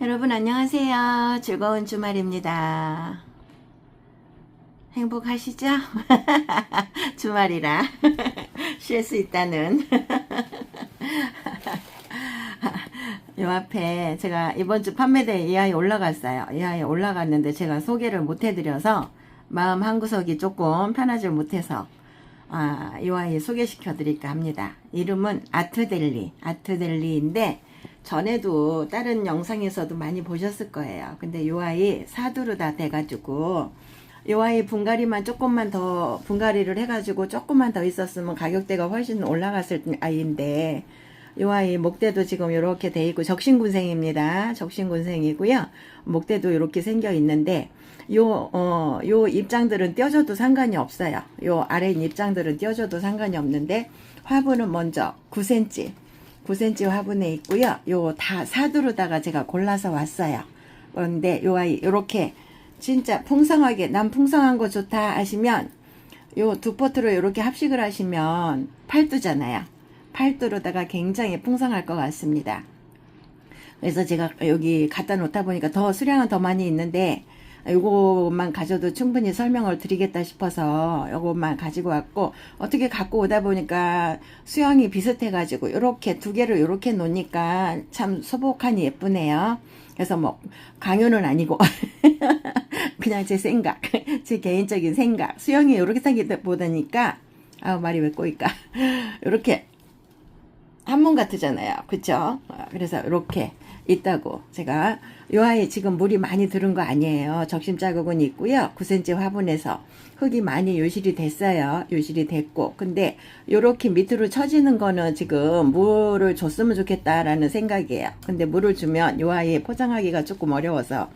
여러분 안녕하세요. 즐거운 주말입니다. 행복하시죠? 주말이라 쉴 수 있다는 요 앞에 제가 이번 주 판매대에 이 아이 올라갔어요. 이 아이 올라갔는데 제가 소개를 못 해드려서 마음 한구석이 조금 편하지 못해서 아, 이 아이 소개시켜 드릴까 합니다. 이름은 아트델리, 아트델리인데 전에도 다른 영상에서도 많이 보셨을 거예요. 근데 이 아이 사두로 다 돼가지고 이 아이 분갈이만 조금만 더 분갈이를 해가지고 조금만 더 있었으면 가격대가 훨씬 올라갔을 아이인데 이 아이 목대도 지금 이렇게 돼 있고 적신군생입니다. 적신군생이고요. 목대도 이렇게 생겨 있는데 요, 어, 요 입장들은 떼어줘도 상관이 없어요. 요 아래 입장들은 떼어줘도 상관이 없는데 화분은 먼저 9cm, 9cm 화분에 있고요. 요 다 사두로다가 제가 골라서 왔어요. 그런데 요 아이 요렇게 진짜 풍성하게 난 풍성한 거 좋다 하시면 요 두 포트로 이렇게 합식을 하시면 팔두잖아요. 팔두로다가 굉장히 풍성할 것 같습니다. 그래서 제가 여기 갖다 놓다 보니까 더 수량은 더 많이 있는데 요것만 가져도 충분히 설명을 드리겠다 싶어서 요것만 가지고 왔고 어떻게 갖고 오다 보니까 수영이 비슷해 가지고 이렇게 두 개를 이렇게 놓으니까 참 소복하니 예쁘네요. 그래서 뭐 강요는 아니고 그냥 제 생각, 제 개인적인 생각. 수영이 이렇게 생기다 보다니까 아 말이 왜 꼬일까? 이렇게 한몸 같으잖아요. 그쵸? 어, 그래서 이렇게 있다고 제가 요 아이 지금 물이 많이 들은 거 아니에요. 적심 자국은 있고요. 9cm 화분에서 흙이 많이 요실이 됐어요. 요실이 됐고 근데 요렇게 밑으로 처지는 거는 지금 물을 줬으면 좋겠다라는 생각이에요. 근데 물을 주면 요 아이 포장하기가 조금 어려워서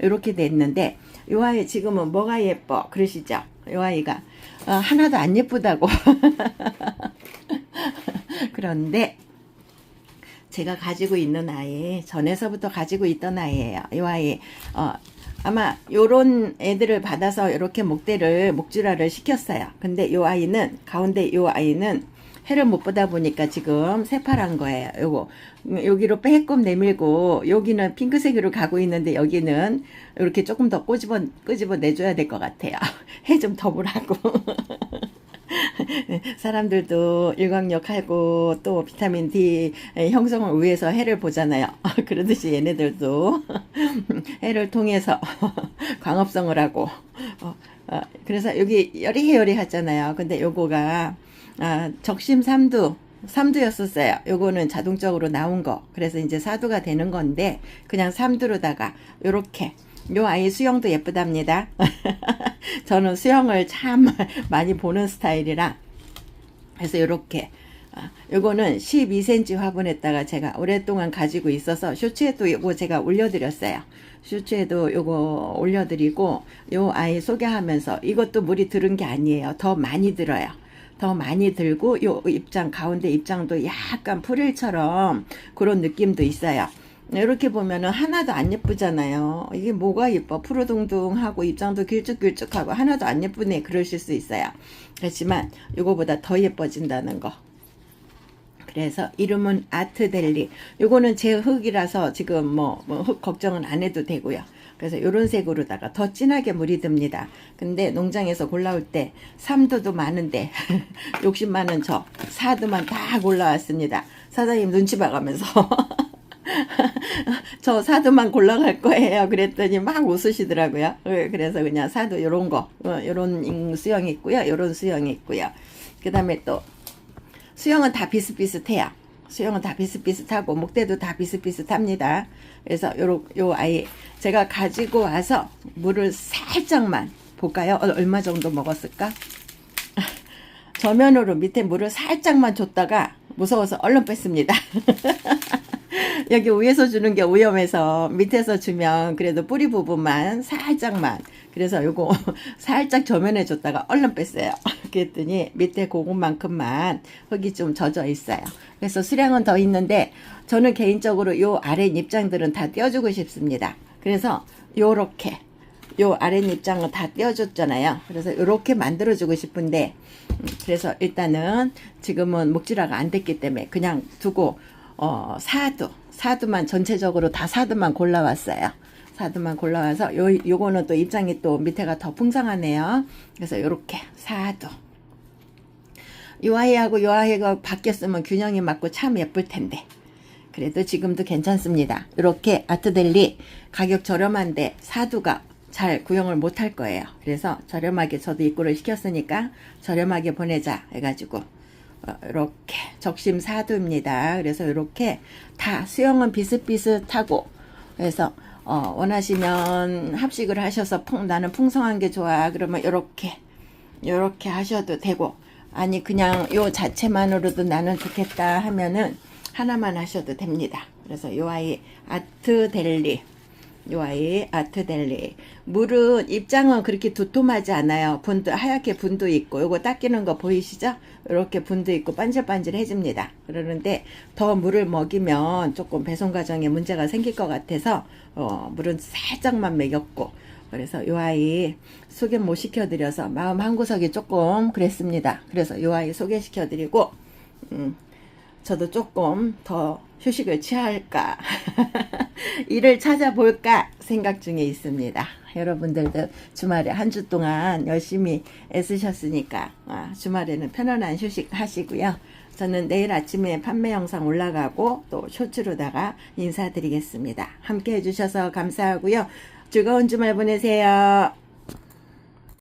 이렇게 됐는데 요 아이 지금은 뭐가 예뻐 그러시죠? 요 아이가 어, 하나도 안 예쁘다고 그런데 제가 가지고 있는 아이 전에서부터 가지고 있던 아이예요. 이 아이 어, 아마 요런 애들을 받아서 이렇게 목대를 목줄화를 시켰어요. 근데 요 아이는 가운데 요 아이는 해를 못 보다 보니까 지금 새파란 거예요. 요거 여기로 빼끔 내밀고 여기는 핑크색으로 가고 있는데 여기는 이렇게 조금 더 꼬집어 끄집어 내줘야 될 것 같아요. 해 좀 더 보라고. 사람들도 일광욕하고 또 비타민 D 형성을 위해서 해를 보잖아요. 그러듯이 얘네들도 해를 통해서 광합성을 하고 어, 어, 그래서 여기 여리여리 하잖아요. 근데 요거가 아, 적심 삼두 삼두였었어요. 요거는 자동적으로 나온 거. 그래서 이제 사두가 되는 건데 그냥 삼두로다가 요렇게 요 아이 수영도 예쁘답니다. 저는 수영을 참 많이 보는 스타일이라 그래서 요렇게 아, 요거는 12cm 화분에다가 제가 오랫동안 가지고 있어서 쇼츠에도 요거 제가 올려드렸어요. 쇼츠에도 요거 올려드리고 요 아이 소개하면서 이것도 물이 들은 게 아니에요. 더 많이 들어요. 더 많이 들고 요 입장 가운데 입장도 약간 프릴처럼 그런 느낌도 있어요. 이렇게 보면은 하나도 안 예쁘잖아요. 이게 뭐가 예뻐? 푸르둥둥하고 입장도 길쭉길쭉하고 하나도 안 예쁘네. 그러실 수 있어요. 그렇지만 이거보다 더 예뻐진다는 거. 그래서 이름은 아트델리. 요거는 제 흙이라서 지금 뭐, 뭐 흙 걱정은 안 해도 되고요. 그래서 요런 색으로다가 더 진하게 물이 듭니다. 근데 농장에서 골라올 때 3도도 많은데 욕심 많은 저 4도만 다 골라왔습니다. 사장님 눈치 봐가면서 저 사두만 골라갈 거예요. 그랬더니 막 웃으시더라고요. 예, 그래서 그냥 사두 요런 거, 어, 요런 수영이 있고요. 요런 수영이 있고요. 그 다음에 또 수영은 다 비슷비슷해요. 수영은 다 비슷비슷하고 목대도 다 비슷비슷합니다. 그래서 요요 요 아이 제가 가지고 와서 물을 살짝만 볼까요? 어, 얼마 정도 먹었을까? 저면으로 밑에 물을 살짝만 줬다가 무서워서 얼른 뺐습니다. 여기 위에서 주는 게 위험해서 밑에서 주면 그래도 뿌리 부분만 살짝만 그래서 요거 살짝 저면에 줬다가 얼른 뺐어요. 그랬더니 밑에 그것만큼만 흙이 좀 젖어 있어요. 그래서 수량은 더 있는데 저는 개인적으로 요 아래 입장들은 다 떼어주고 싶습니다. 그래서 요렇게 요 아래 입장은 다 떼어줬잖아요. 그래서 요렇게 만들어주고 싶은데 음, 그래서 일단은 지금은 목질화가 안 됐기 때문에 그냥 두고 어, 사두 사두만 전체적으로 다 사두만 골라왔어요. 사두만 골라와서 요 요거는 또 입장이 또 밑에가 더 풍성하네요. 그래서 요렇게 사두. 요 아이하고 요 아이가 바뀌었으면 균형이 맞고 참 예쁠 텐데. 그래도 지금도 괜찮습니다. 이렇게 아트델리 가격 저렴한데 사두가 잘 구형을 못할 거예요. 그래서 저렴하게 저도 입고를 시켰으니까 저렴하게 보내자 해가지고 어, 이렇게 적심 사두입니다. 그래서 이렇게 다 수영은 비슷비슷하고 그래서 어, 원하시면 합식을 하셔서 풍, 나는 풍성한 게 좋아 그러면 이렇게 이렇게 하셔도 되고 아니 그냥 요 자체만으로도 나는 좋겠다 하면은 하나만 하셔도 됩니다. 그래서 요 아이 아트 델리 요 아이 아트 델리 물은 입장은 그렇게 두툼하지 않아요. 분도 하얗게 분도 있고 요거 닦이는 거 보이시죠? 이렇게 분도 있고 반질반질해집니다. 그러는데 더 물을 먹이면 조금 배송 과정에 문제가 생길 것 같아서 어, 물은 살짝만 먹였고 그래서 요 아이 소개 못 시켜드려서 마음 한구석이 조금 그랬습니다. 그래서 요 아이 소개시켜드리고 음, 저도 조금 더 휴식을 취할까 일을 찾아볼까 생각 중에 있습니다. 여러분들도 주말에 한 주 동안 열심히 애쓰셨으니까 아, 주말에는 편안한 휴식 하시고요. 저는 내일 아침에 판매 영상 올라가고 또 쇼츠로다가 인사드리겠습니다. 함께 해주셔서 감사하고요. 즐거운 주말 보내세요.